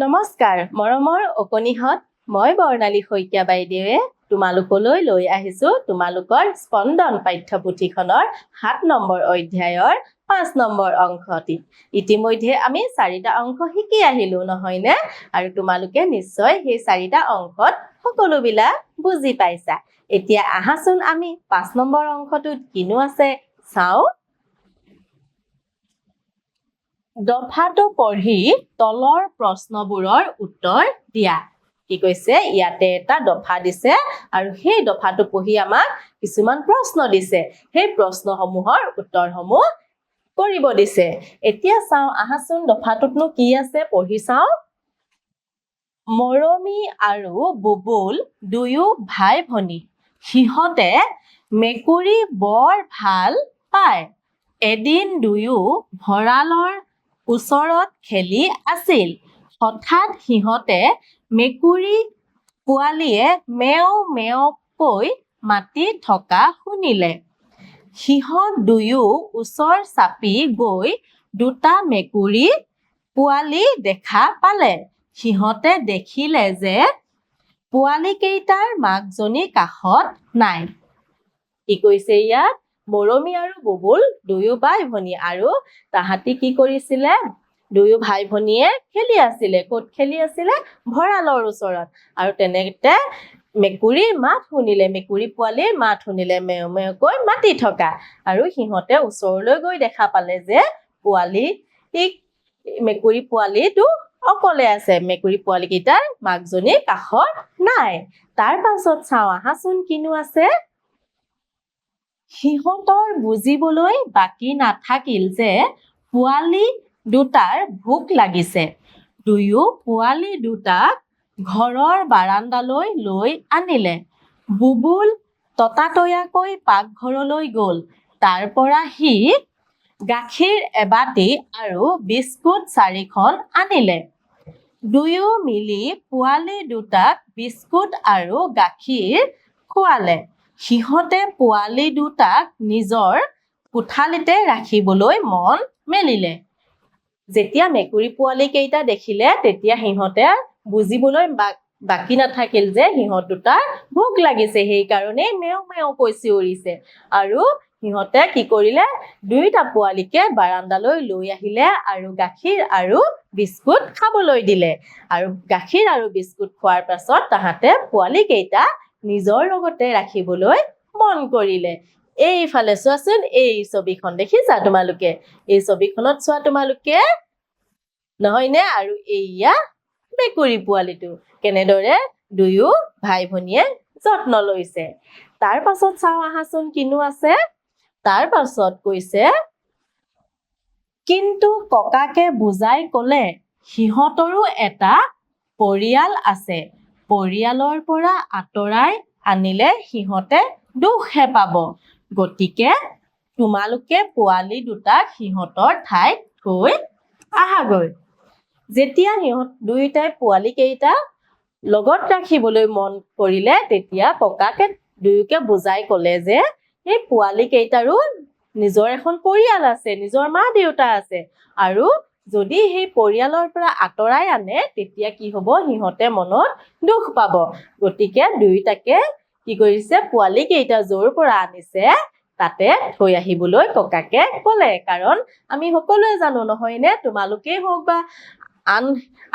নমস্কাৰ, মৰমৰ অকণিহঁত মই বৰ্ণালী শইকীয়া বাইদেৱে তোমালোকলৈ লৈ আহিছো তোমালোকৰ স্পন্দন পাঠ্যপুথিখনৰ সাত নম্বৰ অধ্যায়ৰ পাঁচ নম্বৰ অংশটি। ইতিমধ্যে আমি চাৰিটা অংশ শিকি আহিলো, নহয়নে? আৰু তোমালোকে নিশ্চয় সেই চাৰিটা অংশত সকলোবিলাক বুজি পাইছা। এতিয়া আহাচোন আমি পাঁচ নম্বৰ অংশটোত কিনো আছে চাওঁ। দফাটো পঢ়ি তলৰ প্ৰশ্নবোৰৰ উত্তৰ দিয়া। কি কৈছে? ইয়াতে এটা দফা দিছে আৰু সেই দফাটো পঢ়ি আমাক কিছুমান প্ৰশ্ন দিছে। সেই প্ৰশ্নসমূহৰ উত্তৰসমূহ কৰিব দিছে। এতিয়া চাওঁ আহাচোন দফাটোতনো কি আছে? পঢ়ি চাওঁ। মৰমী আৰু বুবুল দুয়ো ভাই ভনী সিহঁতে মেকুৰী বৰ ভাল পায়। এদিন দুয়ো ভঁৰালৰ ওচৰত খেলি আছিল। হঠাৎ সিহঁতে মেকুৰী পোৱালীয়ে মেও মেওকৈ মাতি থকা শুনিলে। সিহঁত দুয়ো ওচৰ চাপি গৈ দুটা মেকুৰী পোৱালী দেখা পালে। সিহঁতে দেখিলে যে পোৱালীকেইটাৰ মাকজনী কাষত নাই। কি কৈছে ইয়াত? মৰমী আৰু বুবুল দুয়ো বাই ভনী আৰু তাহাঁতি কি কৰিছিলে? দুয়ো ভাই ভনীয়ে খেলি আছিলে। ক'ত খেলি আছিলে? ভঁৰালৰ ওচৰত। আৰু তেনেতে মেকুৰীৰ মাত শুনিলে মেকুৰী পোৱালীৰ মাত শুনিলে মেও মেওকৈ মাতি থকা। আৰু সিহঁতে ওচৰলৈ গৈ দেখা পালে যে পোৱালী মেকুৰী পোৱালীটো অকলে আছে। মেকুৰী পোৱালীকেইটাৰ মাকজনী কাষত নাই। তাৰ পাছত চাওঁ আহাচোন কিনো আছে। সিহঁতৰ বুজিবলৈ বাকী নাথাকিল যে পোৱালী দুটাৰ ভোক লাগিছে। দুয়ো পোৱালী দুটাক ঘৰৰ বাৰাণ্ডালৈ লৈ আনিলে। বুবুল ততাতৈয়াকৈ পাকঘৰলৈ গ'ল। তাৰ পৰা সি গাখীৰ এবাতি আৰু বিস্কুট চাৰিখন আনিলে। দুয়ো মিলি পোৱালী দুটাক বিস্কুট আৰু গাখীৰ খোৱালে। সিহঁতে পোৱালী দুটাক নিজৰ কোঠালিতে ৰাখিবলৈ মন মেলিলে। যেতিয়া মেকুৰী পোৱালী কেইটা দেখিলে তেতিয়া সিহঁতে বুজিবলৈ বাকী নাথাকিল যে সিহঁত দুটাৰ ভোক লাগিছে। সেইকাৰণে মেও মেওকৈ চিঞৰিছে আৰু সিহঁতে কি কৰিলে দুয়োটা পোৱালীকে বাৰাণ্ডালৈ লৈ আহিলে আৰু গাখীৰ আৰু বিস্কুট খাবলৈ দিলে। আৰু গাখীৰ আৰু বিস্কুট খোৱাৰ পাছত তাহাঁতে পোৱালী কেইটা নিজৰ লগতে ৰাখিবলৈ মন কৰিলে। এইফালে চোৱাচোন এই ছবিখন দেখিছা তোমালোকে। এই ছবিখনত চোৱা তোমালোকে নহয়নে? আৰু এইয়া মেকুৰী পোৱালিটো। কেনেদৰে দুয়ো ভাই ভনীয়ে যত্ন লৈছে। তাৰ পাছত চাওঁ আহাচোন কিনো আছে। তাৰ পাছত কৈছে কিন্তু ককাকে বুজাই কলে সিহঁতৰো এটা পৰিয়াল আছে। পৰিয়ালৰ পৰা আঁতৰাই আনিলে সিহঁতে দুখহে পাব। গতিকে তোমালোকে পোৱালী দুটাক সিহঁতৰ ঠাইত থৈ আহাগৈ। যেতিয়া সিহঁত দুয়োটাই পোৱালী কেইটা লগত ৰাখিবলৈ মন কৰিলে তেতিয়া ককাকে দুয়োকে বুজাই কলে যে সেই পোৱালী কেইটাৰো নিজৰ এখন পৰিয়াল আছে নিজৰ মা দেউতা আছে আৰু যদি সেই পৰিয়ালৰ পৰা আঁতৰাই আনে তেতিয়া কি হব? সিহঁতে মনত দুখ পাব। গতিকে দুয়োটাকে কি কৰিছে? পোৱালী কেইটা য'ৰ পৰা আনিছে তাতে থৈ আহিবলৈ ককাকে কলে। কাৰণ আমি সকলোৱে জানো নহয়নে তোমালোকেই হওক বা আন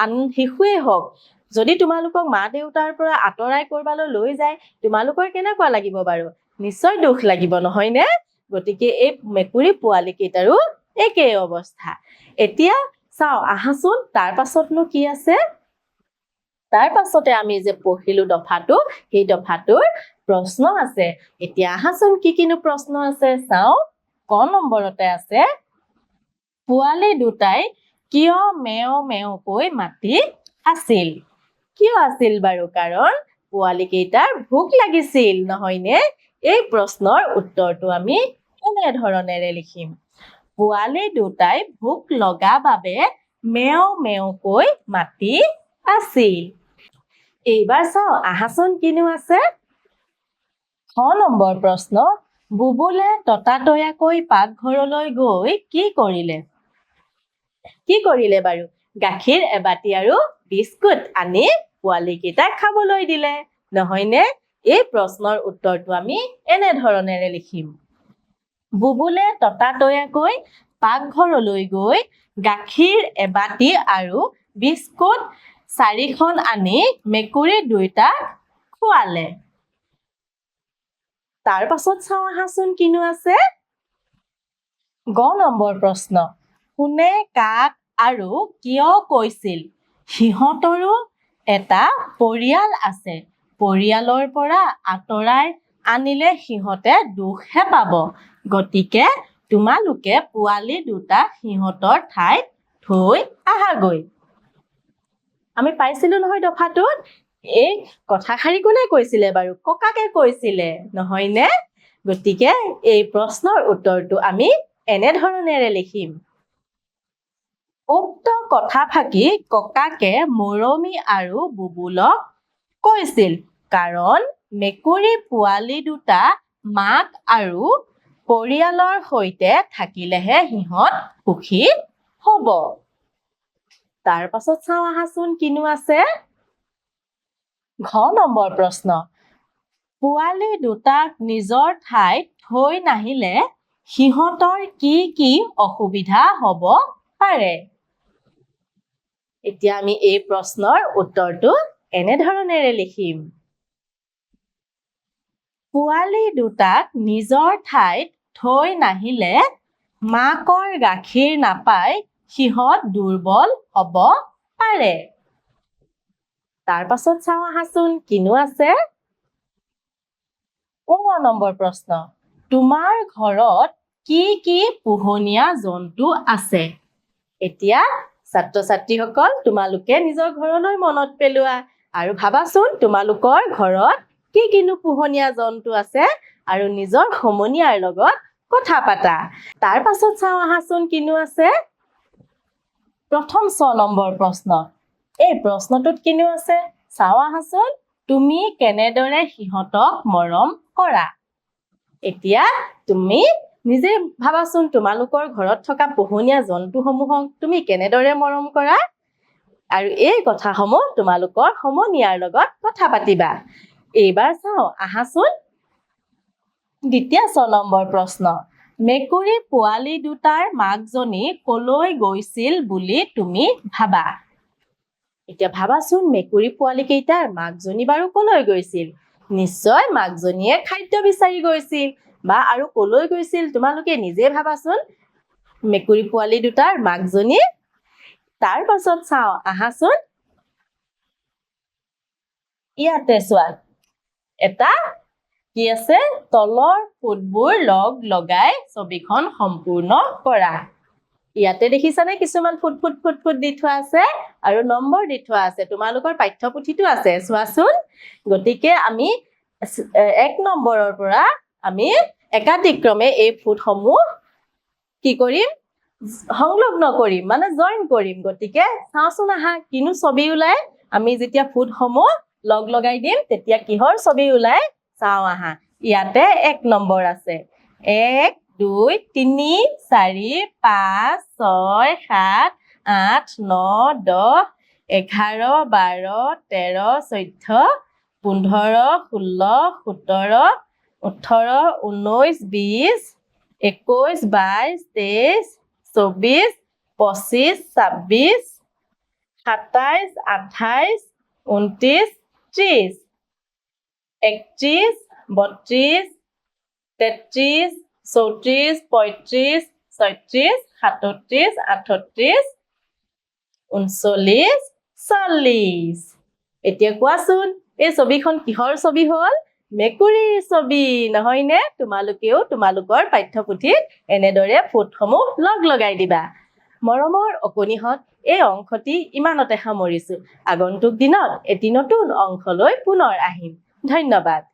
আন শিশুৱেই হওক যদি তোমালোকক মা দেউতাৰ পৰা আঁতৰাই কৰবালৈ লৈ যায় তোমালোকৰ কেনেকুৱা লাগিব বাৰু? নিশ্চয় দুখ লাগিব নহয়নে গতিকে এই মেকুৰী পোৱালী কেইটাৰো একেই অৱস্থা। এতিয়া চাওঁ আহাচোন তাৰ পাছতনো কি আছে? তাৰ পাছতে আমি যে পঢ়িলো দফাটো সেই দফাটোৰ প্ৰশ্ন আছে। এতিয়া আহাচোন কি কিনো প্ৰশ্ন আছে? চাওঁ ক নম্বৰতে আছে পোৱালি দুটাই কিয় মেও মেওকৈ মাতি আছিল? কিয় আছিল বাৰু? কাৰণ পোৱালি কেইটাৰ ভোক লাগিছিল নহয়নে? এই প্ৰশ্নৰ উত্তৰটো আমি এনেধৰণেৰে লিখিম? পোৱালি দুটাই ভোক লগা বাবে মেও মেওকৈ মাতি আছিল। এইবাৰ চাওঁ আহাচোন কিনো আছে। খ নম্বৰ প্ৰশ্ন বুবুলে ততাতৈয়াকৈ পাকঘৰলৈ গৈ কি কৰিলে? কি কৰিলে বাৰু? গাখীৰ এবাতি আৰু বিস্কুট আনি পোৱালীকেইটাক খাবলৈ দিলে। নহয়নে? এই প্ৰশ্নৰ উত্তৰটো আমি এনেধৰণেৰে লিখিম। বুবুলে ততাতৈয়াকৈ পাকঘৰলৈ গৈ গাখীৰ এবাতি আৰু বিস্কুট চাৰিখন আনি মেকুৰী দুয়োটাক খোৱালে। তাৰ পাছত চাওঁ আহাচোন কিনো আছে। গ নম্বৰ প্ৰশ্ন কোনে কাক আৰু কিয় কৈছিল? সিহঁতৰো এটা পৰিয়াল আছে। পৰিয়ালৰ পৰা আঁতৰাই আনিলে সিহঁতে দুখহে পাব। গতিকে তোমালোকে পোৱালি দুটাক সিহঁতৰ ঠাইত থৈ আহাগৈ। আমি পাইছিলো নহয় দফাটোত? এই কথাষাৰি কোনে কৈছিলে বাৰু? ককাকে কৈছিলে নহয়নে? গতিকে এই প্ৰশ্নৰ উত্তৰটো আমি এনেধৰণেৰে লিখিম। উক্ত কথাফাকি ককাকে মৰমী আৰু বুবুলক কৈছিল কাৰণ মেকুৰী পোৱালি দুটা মাক আৰু পৰিয়ালৰ সৈতে থাকিলেহে সিহঁত সুখী হ'ব। তাৰ পাছত চাওঁ আহাচোন কিনো আছে। ঘ নম্বৰ প্ৰশ্ন। পোৱালি দুটাক নিজৰ ঠাইত থৈ নাহিলে সিহঁতৰ কি কি অসুবিধা হ'ব পাৰে? এতিয়া আমি এই প্ৰশ্নৰ উত্তৰটো এনেধৰণেৰে লিখিম। পোৱালি দুটাক নিজৰ ঠাইত থৈ নাহিলে মাকৰ গাখীৰ নাপাই সিহঁত দুৰ্বল হ'ব পাৰে। তাৰ পাছত চাওঁ আহাচোন কিনো আছে? ঊন নম্বৰ প্ৰশ্ন। তোমাৰ ঘৰত কি কি পোহনীয়া জন্তু আছে? এতিয়া ছাত্ৰ ছাত্ৰীসকল তোমালোকে নিজৰ ঘৰলৈ মনত পেলোৱা। আৰু ভাবাচোন তোমালোকৰ ঘৰত কি কিনো পোহনীয়া জন্তু আছে আৰু নিজৰ সমনীয়াৰ লগত কথা পাতা। তাৰ পাছত চাওঁ আহাচোন কিনো আছে? প্ৰথম ছ নম্বৰ প্ৰশ্ন। এই প্ৰশ্নটোত কিনো আছে? চাওঁ আহাচোন তুমি কেনেদৰে সিহঁতক মৰম কৰা? এতিয়া তুমি নিজে ভাবাচোন তোমালোকৰ ঘৰত থকা পোহনীয়া জন্তুসমূহক তুমি কেনেদৰে মৰম কৰা? আৰু এই কথাসমূহ তোমালোকৰ সমনীয়াৰ লগত কথা পাতিবা। এইবাৰ চাওঁ আহাচোন। দ্বিতীয় ছ নম্বৰ প্ৰশ্ন মেকুৰী পোৱালি দুটাৰ মাকজনী কলৈ গৈছিল বুলি তুমি ভাবা? এতিয়া ভাবাচোন মেকুৰী পোৱালি কেইটাৰ মাকজনী বাৰু কলৈ গৈছিল? নিশ্চয় মাকজনীয়ে খাদ্য বিচাৰি গৈছিল বা আৰু কলৈ গৈছিল তোমালোকে নিজে ভাবাচোন। মেকুৰী পোৱালি দুটাৰ মাকজনী? তাৰ পাছত চাওঁ আহাচোন। ইয়াতে চোৱা এটা কি আছে? তলৰ ফুটবোৰ লগ লগাই ছবিখন সম্পূৰ্ণ কৰা। ইয়াতে দেখিছানে কিছুমান ফুট ফুট ফুট ফুট দি থোৱা আছে আৰু নম্বৰ দি থোৱা আছে। তোমালোকৰ পাঠ্যপুথিতো আছে চোৱাচোন। গতিকে আমি এক নম্বৰৰ পৰা আমি একাধিক্ৰমে এই ফুটসমূহ কি কৰিম? সংলগ্ন কৰিম মানে জইন কৰিম। গতিকে চাওঁচোন আহা কিনো ছবি ওলাই আমি যেতিয়া ফুটসমূহ লগ লগাই দিম, তেতিয়া কিহৰ ছবি ওলাই চাওঁ আহা। ইয়াতে এক নম্বৰ আছে। এক, দুই, তিনি, চাৰি, পাঁচ, ছয়, সাত, আঠ, ন, দহ, এঘাৰ, বাৰ, তেৰ, চৈধ্য, পোন্ধৰ, ষোল্ল, সোতৰ, ওঠৰ ঊনৈছ বিছ একৈছ বাইছ তেইছ চৌবিছ পঁচিছ ছাব্বিছ সাতাইছ আঠাইছ ঊনত্ৰিছ ত্ৰিছ একত্ৰিছ বত্ৰিছ তেত্ৰিছ চৌত্ৰিছ পঁয়ত্ৰিছ ছয়ত্ৰিছ সাতত্ৰিছ আঠত্ৰিছ ঊনচল্লিছ চল্লিছ। এতিয়া কোৱাচোন এই ছবিখন কিহৰ ছবি হ'ল? মেকুৰীৰ ছবি নহয়নে? তোমালোকেও তোমালোকৰ পাঠ্যপুথিত এনেদৰে ফুটসমূহ লগ লগাই দিবা। মৰমৰ অকণিহঁত এই অংশটি ইমানতে সামৰিছো। আগন্তুক দিনত এটি নতুন অংশলৈ পুনৰ আহিম। ধন্যবাদ।